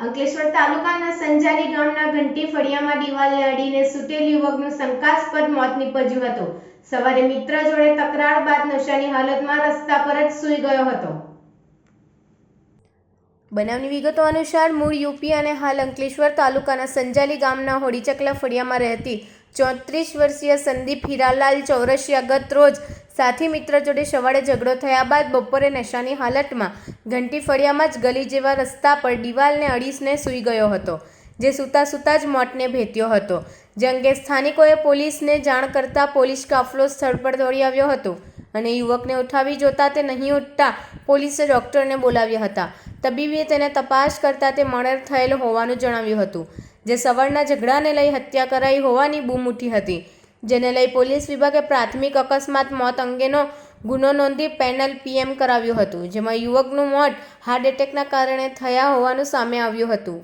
અંકલેશ્વર તાલુકાના સંજારી ગામના ઘંટી ફળિયામાં દિવાલને અડીને સૂટેલ યુવકનું શંકાસ્પદ મોત નીપજ્યું હતું. સવારે મિત્ર જોડે તકરાર બાદ નશાની હાલતમાં રસ્તા પર જ સૂઈ ગયો હતો. બનાવની વિગતો અનુસાર મૂળ યુપી અને હાલ અંકલેશ્વર તાલુકાના સંજાલી ગામના હોડીચકલા ફળિયામાં રહેતી ચોત્રીસ વર્ષીય સંદીપ હીરાલાલ ચૌરસિયા ગત રોજ સાથી મિત્ર જોડે સવારે ઝઘડો થયા બાદ બપોરે નશાની હાલતમાં ઘંટી ફળિયામાં જ ગલી જેવા રસ્તા પર દિવાલને અડીસને સૂઈ ગયો હતો, જે સૂતા સૂતા જ મોતને ભેટ્યો હતો. જે અંગે સ્થાનિકોએ પોલીસને જાણ કરતા પોલીસ કાફલો સ્થળ પર દોડી આવ્યો હતો અને યુવકને ઉઠાવી જોતા તે નહીં ઉઠતા પોલીસે ડૉક્ટરને બોલાવ્યા હતા. તબીબે તેને તપાસ કરતાં તે મર્ડર થયેલ હોવાનું જણાવ્યું હતું, જે સવારના ઝઘડાને લઈ હત્યા કરાઈ હોવાની બૂમ ઉઠી હતી. જેને લઈ પોલીસ વિભાગે પ્રાથમિક અકસ્માત મોત અંગેનો ગુનો નોંધી પેનલ પીએમ કરાવ્યું હતું, જેમાં યુવકનું મોત હાર્ટ એટેકના કારણે થયા હોવાનું સામે આવ્યું હતું.